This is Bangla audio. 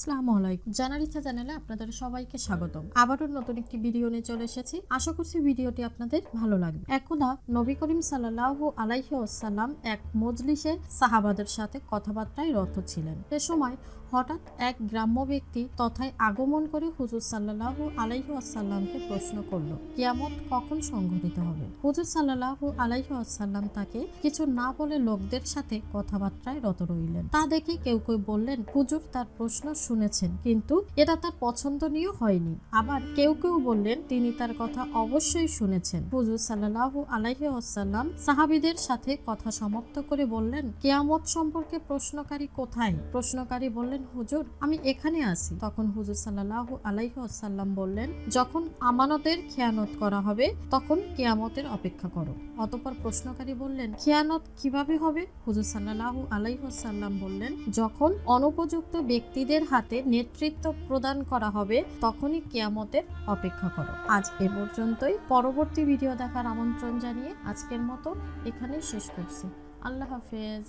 আসসালামু আলাইকুম। জানার ইচ্ছা চ্যানেলে আপনাদের সবাইকে স্বাগতম। আবারও নতুন একটি ভিডিও নিয়ে চলে এসেছি। আশা করছি ভিডিওটি আপনাদের ভালো লাগবে। একদা নবী করিম সাল্লাল্লাহু আলাইহি ওয়াসাল্লাম এক মজলিসে সাহাবাদের সাথে কথাবার্তায় রত ছিলেন। সে সময় হঠাৎ এক গ্রাম্য ব্যক্তি তথায় আগমন করে হুজুর সাল্লাল্লাহু আলাইহু ওয়াসাল্লামকে প্রশ্ন করল, কিয়ামত কখন সংঘটিত হবে? হুজুর সাল্লাল্লাহু আলাইহি ওয়াসাল্লাম তাকে কিছু না বলে লোকদের সাথে কথাবার্তায় রত রইলেন। তা দেখে কেউ কেউ বললেন, হুজুর তার প্রশ্ন শুনেছেন, কিন্তু এটা তার পছন্দনীয় হয়নি। আবার কেউ কেউ বললেন, তিনি তার কথা অবশ্যই শুনেছেন। হুজুর সাল্লাল্লাহু আলাইহি ওয়াসাল্লাম সাহাবীদের সাথে কথা সমাপ্ত করে বললেন, কিয়ামত সম্পর্কে প্রশ্নকারী কোথায়? প্রশ্নকারী বললেন হুজুর, আমি এখানে আছি। তখন হুজুর সাল্লাল্লাহু আলাইহি ওয়াসাল্লাম বললেন, যখন আমানতের খেয়ানত করা হবে, তখন কেয়ামতের অপেক্ষা করো। অতপর প্রশ্নকারী বললেন, খেয়ানত কীভাবে হবে? হুজুর সাল্লাল্লাহু আলাইহি ওয়াসাল্লাম বললেন, যখন অনুপযুক্ত ব্যক্তিদের হাতে নেতৃত্ব প্রদান করা হবে, তখনই কেয়ামতের অপেক্ষা করো। আজ এ পর্যন্তই। পরবর্তী ভিডিও দেখার আমন্ত্রণ জানিয়ে আজকের মতো এখানেই শেষ করছি। আল্লাহ হাফেজ।